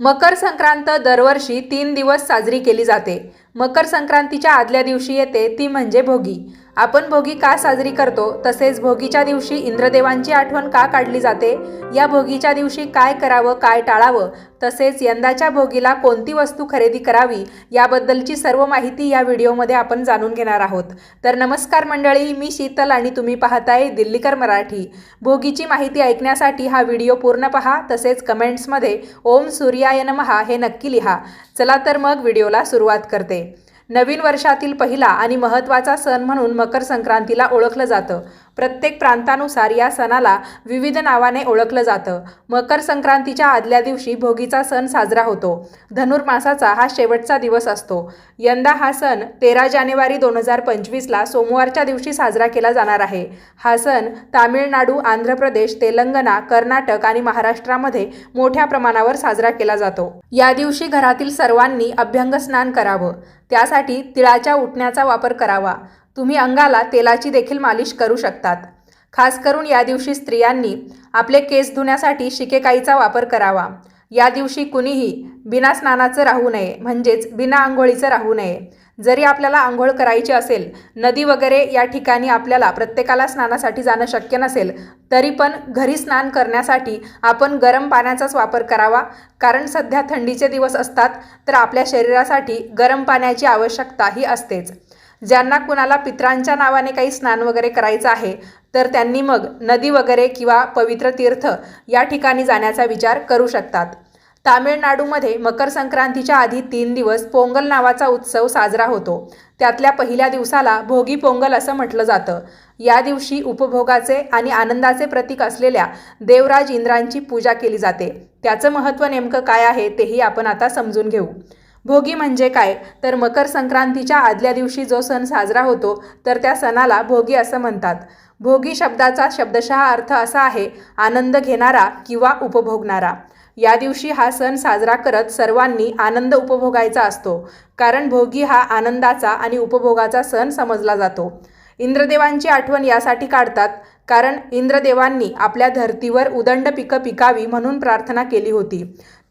मकर संक्रांत दरवर्षी तीन दिवस साजरी केली जाते. मकर संक्रांतीच्या आदल्या दिवशी येते ती म्हणजे भोगी. आपण भोगी का साजरी करतो? तसेच भोगीच्या दिवशी इंद्रदेवांची आठवण का काढली जाते? या भोगीच्या दिवशी काय करावं काय टाळावं? तसेच यंदाच्या भोगीला कोणती वस्तू खरेदी करावी? याबद्दलची सर्व माहिती या व्हिडिओमध्ये आपण जाणून घेणार आहोत. तर नमस्कार मंडळी मी शीतल आणि तुम्ही पाहताय दिल्लीकर मराठी. भोगीची माहिती ऐकण्यासाठी हा व्हिडिओ पूर्ण पहा तसेच कमेंट्समध्ये ओम सूर्याय नमहा हे नक्की लिहा. चला तर मग व्हिडिओला सुरुवात करते. नवीन वर्षातील पहिला आणि महत्त्वाचा सण म्हणून मकर संक्रांतीला ओळखलं जातं. प्रत्येक प्रांतानुसार या सणाला विविध नावाने ओळखलं जातं. मकर संक्रांतीच्या आदल्या दिवशी भोगीचा सण साजरा होतो. धनुर्मासाचा हा शेवटचा दिवस असतो. यंदा हा सण तेरा जानेवारी दोन हजार पंचवीसला सोमवारच्या दिवशी साजरा केला जाणार आहे. हा सण तामिळनाडू आंध्र प्रदेश तेलंगणा कर्नाटक आणि महाराष्ट्रामध्ये मोठ्या प्रमाणावर साजरा केला जातो. या दिवशी घरातील सर्वांनी अभ्यंग स्नान करावं. त्यासाठी तिळाच्या उठण्याचा वापर करावा. तुम्ही अंगाला तेलाची देखील मालिश करू शकतात. खास करून या दिवशी स्त्रियांनी आपले केस धुण्यासाठी शिकेकाईचा वापर करावा. या दिवशी कुणीही बिना स्नानाचं राहू नये म्हणजेच बिना आंघोळीचं राहू नये. जरी आपल्याला आंघोळ करायची असेल नदी वगैरे या ठिकाणी आपल्याला प्रत्येकाला स्नानासाठी जाणं शक्य नसेल तरी पण घरी स्नान करण्यासाठी आपण गरम पाण्याचाच वापर करावा. कारण सध्या थंडीचे दिवस असतात तर आपल्या शरीरासाठी गरम पाण्याची आवश्यकता ही असतेच. ज्यांना कुणाला पित्रांच्या नावाने काही स्नान वगैरे करायचं आहे तर त्यांनी मग नदी वगैरे किंवा पवित्र तीर्थ या ठिकाणी जाण्याचा विचार करू शकतात. तामिळनाडूमध्ये मकर संक्रांतीच्या आधी तीन दिवस पोंगल नावाचा उत्सव साजरा होतो. त्यातल्या पहिल्या दिवसाला भोगी पोंगल असं म्हटलं जातं. या दिवशी उपभोगाचे आणि आनंदाचे प्रतीक असलेल्या देवराज इंद्रांची पूजा केली जाते. त्याचं महत्त्व नेमकं काय आहे तेही आपण आता समजून घेऊ. भोगी म्हणजे काय? तर मकर संक्रांतीच्या आदल्या दिवशी जो सण साजरा होतो तर त्या सणाला भोगी असं म्हणतात. भोगी शब्दाचा शब्दशः अर्थ असा आहे आनंद घेणारा किंवा उपभोगणारा. या दिवशी हा सण साजरा करत सर्वांनी आनंद उपभोगायचा असतो. कारण भोगी हा आनंदाचा आणि उपभोगाचा सण समजला जातो. इंद्रदेवांची आठवण यासाठी काढतात कारण इंद्रदेवांनी आपल्या धर्तीवर उदंड पिकं पिकावी म्हणून प्रार्थना केली होती.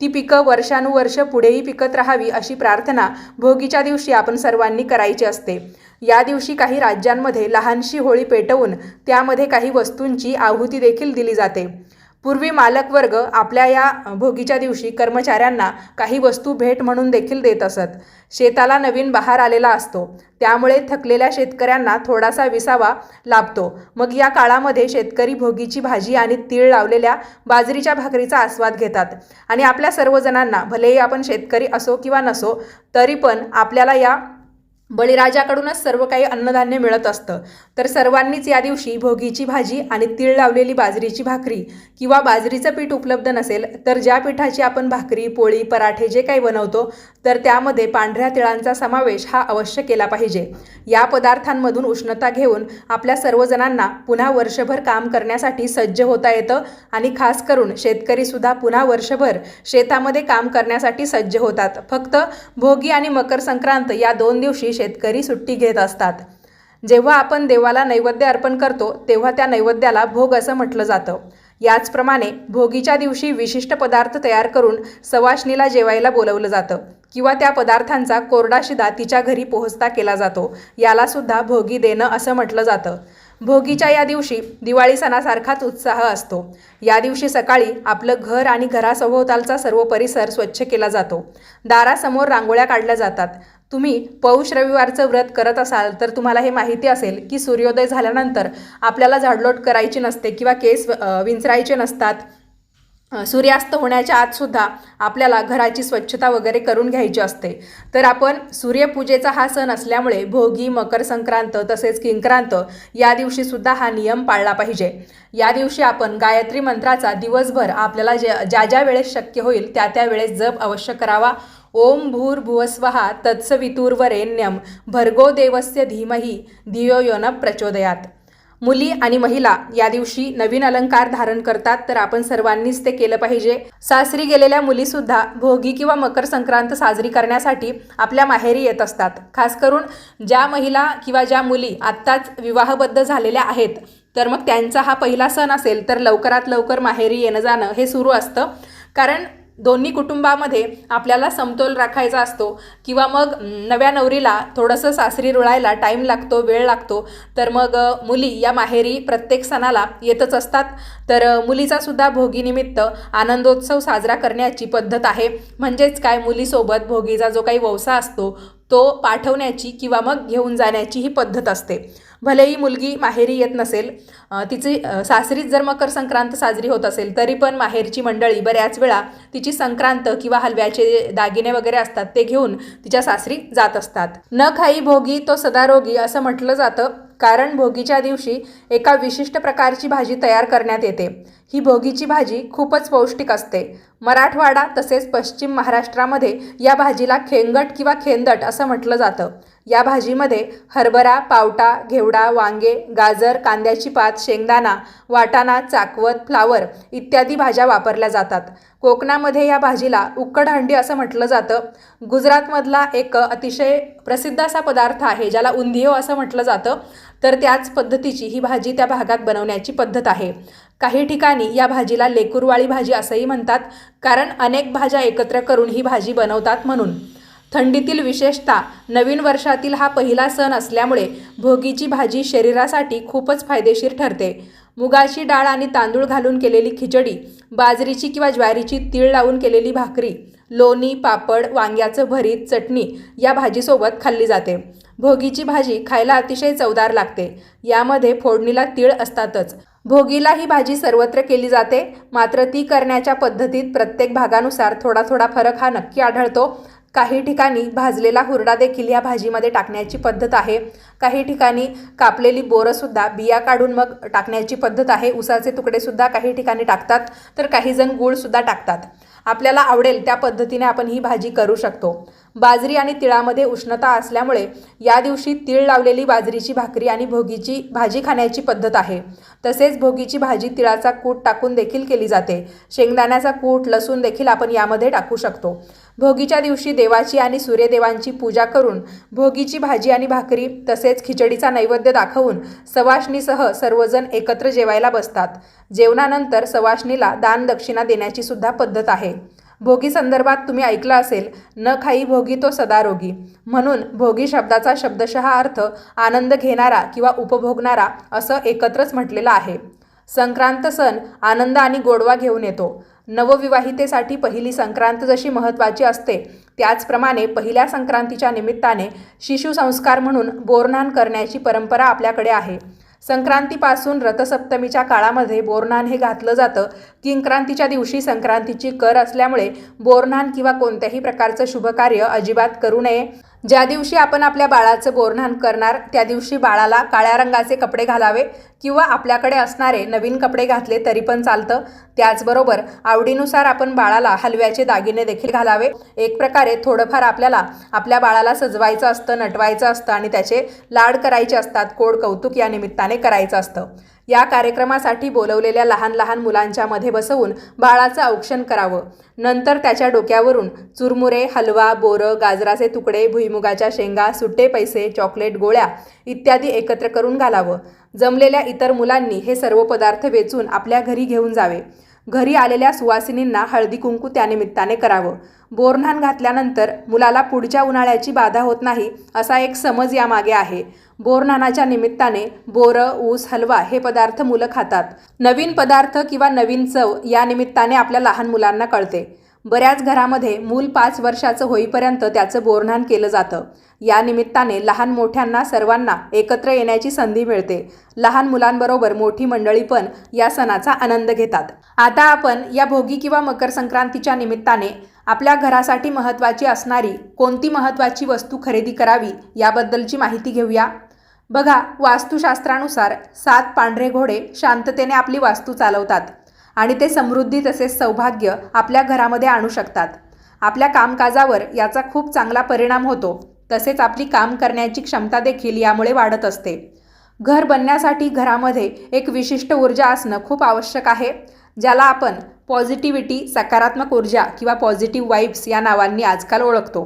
ती पिकं वर्षानुवर्ष पुढेही पिकत राहावी अशी प्रार्थना भोगीच्या दिवशी आपण सर्वांनी करायची असते. या दिवशी काही राज्यांमध्ये लहानशी होळी पेटवून त्यामध्ये काही वस्तूंची आहुती देखील दिली जाते. पूर्वी मालकवर्ग आपल्या या भोगीच्या दिवशी कर्मचाऱ्यांना काही वस्तू भेट म्हणून देखील देत असत. शेताला नवीन बहार आलेला असतो. त्यामुळे थकलेल्या शेतकऱ्यांना थोडासा विसावा लाभतो. मग या काळामध्ये शेतकरी भोगीची भाजी आणि तीळ लावलेल्या बाजरीच्या भाकरीचा आस्वाद घेतात. आणि आपल्या सर्वजणांना भलेही आपण शेतकरी असो किंवा नसो तरी पण आपल्याला या बळीराजाकडूनच सर्व काही अन्नधान्य मिळत असतं. तर सर्वांनीच या दिवशी भोगीची भाजी आणि तीळ लावलेली बाजरीची भाकरी किंवा बाजरीचं पीठ उपलब्ध नसेल तर ज्या पिठाची आपण भाकरी पोळी पराठे जे काही बनवतो तर त्यामध्ये पांढऱ्या तिळांचा समावेश हा अवश्य केला पाहिजे. या पदार्थांमधून उष्णता घेऊन आपल्या सर्वजणांना पुन्हा वर्षभर काम करण्यासाठी सज्ज होता येतं आणि खास करून शेतकरीसुद्धा पुन्हा वर्षभर शेतामध्ये काम करण्यासाठी सज्ज होतात. फक्त भोगी आणि मकर संक्रांत या दोन दिवशी शेतकरी सुट्टी घेत असतात. जेव्हा आपण देवाला नैवेद्य अर्पण करतो तेव्हा त्या नैवेद्याला भोग असं म्हटलं जातं. याचप्रमाणे भोगीच्या दिवशी विशिष्ट पदार्थ तयार करून सवाशणीला जेवायला बोलवलं जातं किंवा त्या पदार्थांचा कोरडा शिदा तिच्या घरी पोहोचता केला जातो. याला सुद्धा भोगी देणं असं म्हटलं जातं. भोगीच्या या दिवशी दिवाळी सणासारखाच उत्साह असतो. या दिवशी सकाळी आपलं घर आणि घरासभोवतालचा सर्व परिसर स्वच्छ केला जातो. दारासमोर रांगोळ्या काढल्या जातात. तुम्ही पौष रविवारचं व्रत करत असाल तर तुम्हाला हे माहिती असेल की सूर्योदय झाल्यानंतर आपल्याला झाडलोट करायची नसते किंवा केस विंचरायचे नसतात. सूर्यास्त होण्याच्या आतसुद्धा आपल्याला घराची स्वच्छता वगैरे करून घ्यायची असते. तर आपण सूर्यपूजेचा हा सण असल्यामुळे भोगी मकर संक्रांत तसेच किंक्रांत या दिवशीसुद्धा हा नियम पाळला पाहिजे. या दिवशी आपण गायत्री मंत्राचा दिवसभर आपल्याला जे ज्या ज्या वेळेस शक्य होईल त्या त्या वेळेस जप अवश्य करावा. ओम भूर्भुवस्वहा तत्सवितुर्वरेण्यम भर्गो देवस्य धीमही धियो यो न प्रचोदयात। मुली आणि महिला या दिवशी नवीन अलंकार धारण करतात तर आपण सर्वांनीच ते केलं पाहिजे. सासरी गेलेल्या मुलीसुद्धा भोगी किंवा मकर संक्रांत साजरी करण्यासाठी आपल्या माहेरी येत असतात. खास करून ज्या महिला किंवा ज्या मुली आत्ताच विवाहबद्ध झालेल्या आहेत तर मग त्यांचा हा पहिला सण असेल तर लवकरात लवकर माहेरी येणं जाणं हे सुरू असतं. कारण दोन्ही कुटुंबामध्ये आपल्याला समतोल राखायचा असतो. किंवा मग नव्या नवरीला थोडंसं सासरी रुळायला टाईम लागतो वेळ लागतो. तर मग मुली या माहेरी प्रत्येक सणाला येतच असतात. तर मुलीचासुद्धा भोगीनिमित्त आनंदोत्सव साजरा करण्याची पद्धत आहे. म्हणजेच काय मुलीसोबत भोगीचा जो काही व्यवसाय असतो तो पाठवण्याची किंवा मग घेऊन जाण्याची ही पद्धत असते. भलेही मुलगी माहेरी येत नसेल तिची सासरीच सासरीत जर मकर संक्रांत साजरी होत असेल तरी पण माहेरची मंडळी बऱ्याच वेळा तिची संक्रांत किंवा हलव्याचे दागिने वगैरे असतात ते घेऊन तिच्या सासरी जात असतात. न खाई भोगी तो सदारोगी असं म्हटलं जातं कारण भोगीच्या दिवशी एका विशिष्ट प्रकारची भाजी तयार करण्यात येते. ही भोगीची भाजी खूपच पौष्टिक असते. मराठवाडा तसेच पश्चिम महाराष्ट्रामध्ये या भाजीला खेंगट किंवा खेंदट असं म्हटलं जातं. या भाजीमध्ये हरभरा पावटा घेवडा वांगे गाजर कांद्याची पात शेंगदाणा वाटाणा चाकवत फ्लावर इत्यादी भाज्या वापरल्या जातात. कोकणामध्ये या भाजीला उक्कड हंडी असं म्हटलं जातं. गुजरातमधला एक अतिशय प्रसिद्ध असा पदार्थ आहे ज्याला उंधियो असं म्हटलं जातं. तर त्याच पद्धतीची ही भाजी त्या भागात बनवण्याची पद्धत आहे. काही ठिकाणी या भाजीला लेकुरवाळी भाजी असंही म्हणतात कारण अनेक भाज्या एकत्र करून ही भाजी बनवतात म्हणून. थंडीतील विशेषतः नवीन वर्षातील हा पहिला सण असल्यामुळे भोगीची भाजी शरीरासाठी खूपच फायदेशीर ठरते. मुगाची डाळ आणि तांदूळ घालून केलेली खिचडी बाजरीची किंवा ज्वारीची तीळ लावून केलेली भाकरी लोणी पापड वांग्याचं भरीत चटणी या भाजीसोबत खाल्ली जाते. भोगीची भाजी खायला अतिशय चवदार लागते. यामध्ये फोडणीला तीळ असतातच. भोगीला ही भाजी सर्वत्र केली जाते. मात्र ती करण्याच्या पद्धतीत प्रत्येक भागानुसार थोडा थोडा फरक हा नक्की आढळतो. काही ठिकाणी भाजलेला हुरडा देखील या भाजीमध्ये टाकण्याची पद्धत आहे. काही ठिकाणी कापलेली बोरंसुद्धा बिया काढून मग टाकण्याची पद्धत आहे. उसाचे तुकडेसुद्धा काही ठिकाणी टाकतात. तर काही जण गूळसुद्धा टाकतात. आपल्याला आवडेल त्या पद्धतीने आपण ही भाजी करू शकतो. बाजरी आणि तिळामध्ये उष्णता असल्यामुळे या दिवशी तीळ लावलेली बाजरीची भाकरी आणि भोगीची भाजी खाण्याची पद्धत आहे. तसेच भोगीची भाजी तिळाचा कूट टाकून देखील केली जाते. शेंगदाण्याचा कूट लसूण देखील आपण यामध्ये टाकू शकतो. भोगीच्या दिवशी देवाची आणि सूर्यदेवांची पूजा करून भोगीची भाजी आणि भाकरी तसेच खिचडीचा नैवेद्य दाखवून सवाष्णीसह सर्वजण एकत्र जेवायला बसतात. जेवणानंतर सवाशणीला दान दक्षिणा देण्याची सुद्धा पद्धत आहे. भोगी संदर्भात तुम्ही ऐकलं असेल न खाई भोगी तो सदारोगी म्हणून भोगी शब्दाचा शब्दशः अर्थ आनंद घेणारा किंवा उपभोगणारा असं एकत्रच म्हटलेलं आहे. संक्रांत सण आनंद आणि गोडवा घेऊन येतो. नवविवाहितेसाठी पहिली संक्रांत जशी महत्त्वाची असते त्याचप्रमाणे पहिल्या संक्रांतीच्या निमित्ताने शिशुसंस्कार म्हणून बोरनान करण्याची परंपरा आपल्याकडे आहे. संक्रांतीपासून रथसप्तमीच्या काळामध्ये बोरनान हे घातलं जातं. किंक्रांतीच्या दिवशी संक्रांतीची कर असल्यामुळे बोरनान किंवा कोणत्याही प्रकारचं शुभकार्य अजिबात करू नये. ज्या दिवशी आपण आपल्या बाळाचं बोरनान करणार त्या दिवशी बाळाला काळ्या रंगाचे कपडे घालावे किंवा आपल्याकडे असणारे नवीन कपडे घातले तरी पण चालतं. त्याचबरोबर आवडीनुसार आपण बाळाला हलव्याचे दागिने देखील घालावे. एक प्रकारे थोडंफार आपल्याला आपल्या बाळाला सजवायचं असतं नटवायचं असतं आणि त्याचे लाड करायचे असतात कोड कौतुक या निमित्ताने करायचं असतं. या कार्यक्रमासाठी बोलवलेल्या लहान लहान मुलांच्या मध्ये बसवून बाळाचं औक्षण करावं. नंतर त्याच्या डोक्यावरून चुरमुरे हलवा बोरं गाजराचे तुकडे भुईमुगाच्या शेंगा सुट्टे पैसे चॉकलेट गोळ्या इत्यादी एकत्र करून घालावं. जमलेल्या इतर मुलांनी हे सर्व पदार्थ वेचून आपल्या घरी घेऊन जावे. घरी आलेल्या सुवासिनींना हळदी कुंकू त्यानिमित्ताने करावं. बोरन्हाण घातल्यानंतर मुलाला पुढच्या उन्हाळ्याची बाधा होत नाही असा एक समज यामागे आहे. बोरन्हाणाच्या निमित्ताने बोरं ऊस हलवा हे पदार्थ मुलं खातात. नवीन पदार्थ किंवा नवीन चव या निमित्ताने आपल्या लहान मुलांना कळते. बऱ्याच घरामध्ये मूल पाच वर्षाचं होईपर्यंत त्याचं बोरन्हाण केलं जातं. या निमित्ताने लहान मोठ्यांना सर्वांना एकत्र येण्याची संधी मिळते. लहान मुलांबरोबर मोठी मंडळी पण या सणाचा आनंद घेतात. आता आपण या भोगी किंवा मकर संक्रांतीच्या निमित्ताने आपल्या घरासाठी महत्त्वाची असणारी कोणती महत्त्वाची वस्तू खरेदी करावी याबद्दलची माहिती घेऊया. बघा वास्तुशास्त्रानुसार सात पांढरे घोडे शांततेने आपली वास्तू चालवतात आणि ते समृद्धी तसेच सौभाग्य आपल्या घरामध्ये आणू शकतात. आपल्या कामकाजावर याचा खूप चांगला परिणाम होतो. तसेच आपली काम करण्याची क्षमता देखील यामुळे वाढत असते. घर बनण्यासाठी घरामध्ये एक विशिष्ट ऊर्जा असणं खूप आवश्यक आहे ज्याला आपण पॉझिटिव्हिटी सकारात्मक ऊर्जा किंवा पॉझिटिव्ह वाईब्स या नावांनी आजकाल ओळखतो.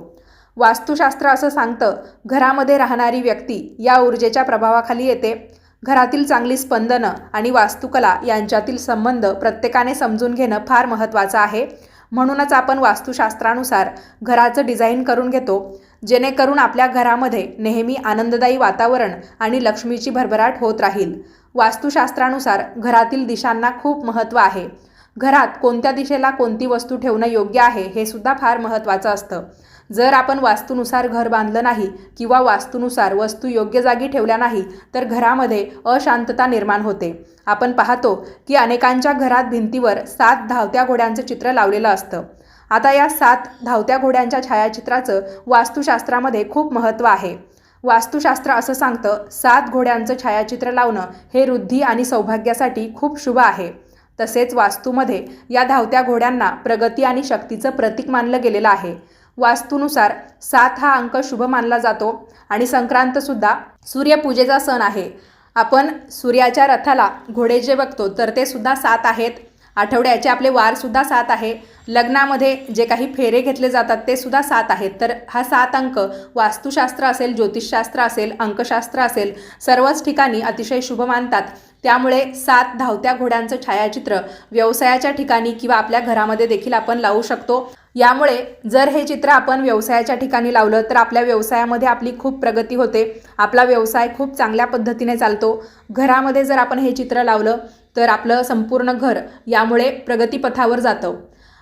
वास्तुशास्त्र असं सांगतं घरामध्ये राहणारी व्यक्ती या ऊर्जेच्या प्रभावाखाली येते. घरातील चांगली स्पंदनं आणि वास्तुकला यांच्यातील संबंध प्रत्येकाने समजून घेणं फार महत्त्वाचं आहे. म्हणूनच आपण वास्तुशास्त्रानुसार घराचं डिझाईन करून घेतो. जेणेकरून आपल्या घरामध्ये नेहमी आनंददायी वातावरण आणि लक्ष्मीची भरभराट होत राहील. वास्तुशास्त्रानुसार घरातील दिशांना खूप महत्त्व आहे. घरात कोणत्या दिशेला कोणती वस्तू ठेवणं योग्य आहे हे सुद्धा फार महत्त्वाचं असतं. जर आपण वास्तूनुसार घर बांधलं नाही किंवा वास्तूनुसार वस्तू योग्य जागी ठेवल्या नाही तर घरामध्ये अशांतता निर्माण होते. आपण पाहतो की अनेकांच्या घरात भिंतीवर सात धावत्या घोड्यांचं चित्र लावलेलं असतं. आता या सात धावत्या घोड्यांच्या छायाचित्राचं वास्तुशास्त्रामध्ये खूप महत्त्व आहे. वास्तुशास्त्र असं सांगतं सात घोड्यांचं छायाचित्र लावणं हे वृद्धी आणि सौभाग्यासाठी खूप शुभ आहे. तसेच वास्तूमध्ये या धावत्या घोड्यांना प्रगती आणि शक्तीचं प्रतीक मानलं गेलेलं आहे. वास्तूनुसार सात हा अंक शुभ मानला जातो आणि संक्रांतसुद्धा सूर्यपूजेचा सण आहे. आपण सूर्याच्या रथाला घोडे जे बघतो तर ते सुद्धा सात आहेत. आठवड्याचे आपले वारसुद्धा सात आहे. लग्नामध्ये जे काही फेरे घेतले जातात ते सुद्धा सात आहेत. तर हा सात अंक वास्तुशास्त्र असेल ज्योतिषशास्त्र असेल अंकशास्त्र असेल सर्वच ठिकाणी अतिशय शुभ मानतात. त्यामुळे सात धावत्या घोड्यांचं छायाचित्र व्यवसायाच्या ठिकाणी किंवा आपल्या घरामध्ये देखील आपण लावू शकतो. यामुळे जर हे चित्र आपण व्यवसायाच्या ठिकाणी लावलं तर आपल्या व्यवसायामध्ये आपली खूप प्रगती होते. आपला व्यवसाय खूप चांगल्या पद्धतीने चालतो. घरामध्ये जर आपण हे चित्र लावलं तर आपलं संपूर्ण घर यामुळे प्रगतीपथावर जातं.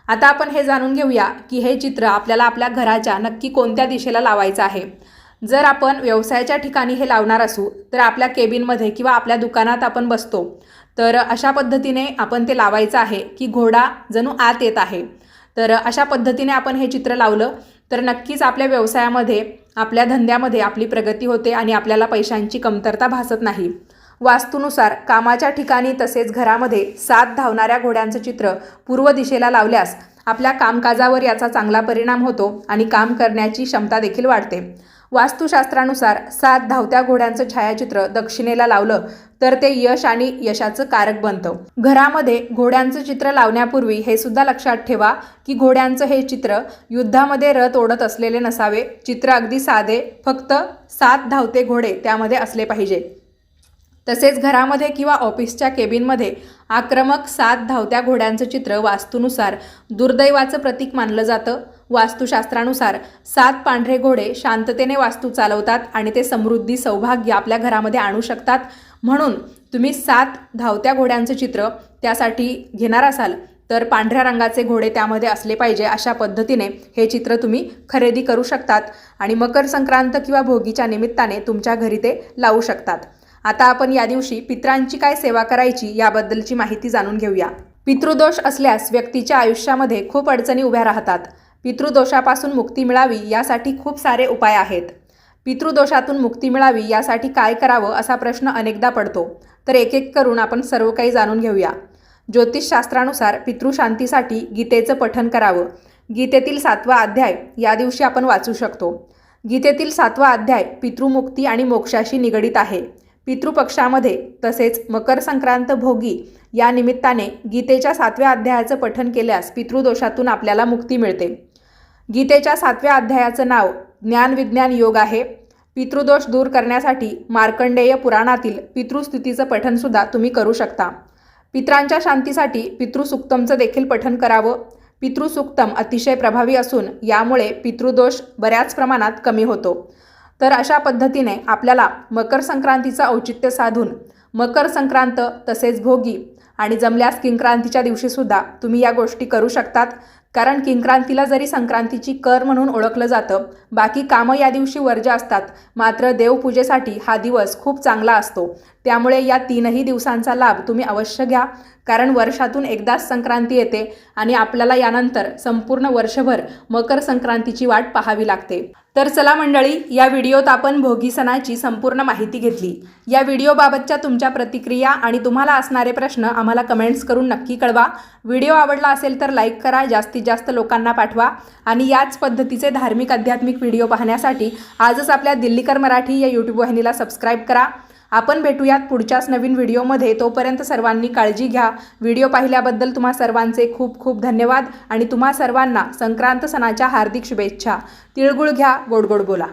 आता आपण हे जाणून घेऊया की हे चित्र आपल्याला आपल्या घराच्या नक्की कोणत्या दिशेला लावायचं आहे. जर आपण व्यवसायाच्या ठिकाणी हे लावणार असू तर आपल्या केबिनमध्ये किंवा आपल्या दुकानात आपण बसतो. तर अशा पद्धतीने आपण ते लावायचं आहे की घोडा जणू आत येत आहे. तर अशा पद्धतीने आपण हे चित्र लावलं तर नक्कीच आपल्या व्यवसायामध्ये आपल्या धंद्यामध्ये आपली प्रगती होते आणि आपल्याला पैशांची कमतरता भासत नाही. वास्तूनुसार कामाच्या ठिकाणी तसेच घरामध्ये सात धावणाऱ्या घोड्यांचं चित्र पूर्व दिशेला लावल्यास आपल्या कामकाजावर याचा चांगला परिणाम होतो आणि काम करण्याची क्षमता देखील वाढते. वास्तुशास्त्रानुसार सात धावत्या घोड्यांचं छायाचित्र दक्षिणेला लावलं तर ते यश आणि यशाचं कारक बनतं. घरामध्ये घोड्यांचं चित्र लावण्यापूर्वी हे सुद्धा लक्षात ठेवा की घोड्यांचं हे चित्र युद्धामध्ये रथ ओढत असलेले नसावे. चित्र अगदी साधे फक्त सात धावते घोडे त्यामध्ये असले पाहिजे. तसेच घरामध्ये किंवा ऑफिसच्या केबिनमध्ये आक्रमक सात धावत्या घोड्यांचं चित्र वास्तूनुसार दुर्दैवाचं प्रतीक मानलं जातं. वास्तुशास्त्रानुसार सात पांढरे घोडे शांततेने वास्तू चालवतात आणि ते समृद्धी सौभाग्य आपल्या घरामध्ये आणू शकतात. म्हणून तुम्ही सात धावत्या घोड्यांचं चित्र त्यासाठी घेणार असाल तर पांढऱ्या रंगाचे घोडे त्यामध्ये असले पाहिजे अशा पद्धतीने हे चित्र तुम्ही खरेदी करू शकतात आणि मकर संक्रांत किंवा भोगीच्या निमित्ताने तुमच्या घरी ते लावू शकतात. आता आपण या दिवशी पित्रांची काय सेवा करायची याबद्दलची माहिती जाणून घेऊया. पितृदोष असल्यास व्यक्तीच्या आयुष्यामध्ये खूप अडचणी उभ्या राहतात. पितृदोषापासून मुक्ती मिळावी यासाठी खूप सारे उपाय आहेत. पितृदोषातून मुक्ती मिळावी यासाठी काय करावं असा प्रश्न अनेकदा पडतो. तर एक एक करून आपण सर्व काही जाणून घेऊया. ज्योतिषशास्त्रानुसार पितृशांतीसाठी गीतेचं पठन करावं. गीतेतील सातवा अध्याय या दिवशी आपण वाचू शकतो. गीतेतील सातवा अध्याय पितृमुक्ती आणि मोक्षाशी निगडित आहे. पितृपक्षामध्ये तसेच मकर संक्रांत भोगी या निमित्ताने गीतेच्या सातव्या अध्यायाचं पठन केल्यास पितृदोषातून आपल्याला मुक्ती मिळते. गीतेच्या सातव्या अध्यायाचं नाव ज्ञानविज्ञान योग आहे. पितृदोष दूर करण्यासाठी मार्कंडेय पुराणातील पितृस्तुतीचं पठनसुद्धा तुम्ही करू शकता. पित्रांच्या शांतीसाठी पितृसुक्तमचं देखील पठन करावं. पितृसुक्तम अतिशय प्रभावी असून यामुळे पितृदोष बऱ्याच प्रमाणात कमी होतो. तर अशा पद्धतीने आपल्याला मकर संक्रांतीचं औचित्य साधून मकर संक्रांत तसेच भोगी आणि जमल्यास किंक्रांतीच्या दिवशीसुद्धा तुम्ही या गोष्टी करू शकतात. कारण किंक्रांतीला जरी संक्रांतीची कर म्हणून ओळखलं जातं बाकी कामं या दिवशी वर्ज्य असतात. मात्र देवपूजेसाठी हा दिवस खूप चांगला असतो. त्यामुळे या तीनही दिवसांचा लाभ तुम्ही अवश्य घ्या. कारण वर्षातून एकदाच संक्रांती येते आणि आपल्याला यानंतर संपूर्ण वर्षभर मकर संक्रांतीची वाट पाहावी लागते. तर चला मंडळी या व्हिडिओत आपण भोगी सणाची संपूर्ण माहिती घेतली. या व्हिडिओबाबतच्या तुमच्या प्रतिक्रिया आणि तुम्हाला असणारे प्रश्न आम्हाला कमेंट्स करून नक्की कळवा. व्हिडिओ आवडला असेल तर लाईक करा जास्तीत जास्त लोकांना पाठवा आणि याच पद्धतीचे धार्मिक आध्यात्मिक व्हिडिओ पाहण्यासाठी आजच आपल्या दिल्लीकर मराठी या यूट्यूब वाहिनीला सबस्क्राईब करा. आपण भेटूयात पुढच्याच नवीन व्हिडिओमध्ये. तोपर्यंत सर्वांनी काळजी घ्या. व्हिडिओ पाहिल्याबद्दल तुम्हा सर्वांचे खूप खूप धन्यवाद आणि तुम्हा सर्वांना संक्रांत सणाच्या हार्दिक शुभेच्छा. तिळगुळ घ्या गोड गोड बोला.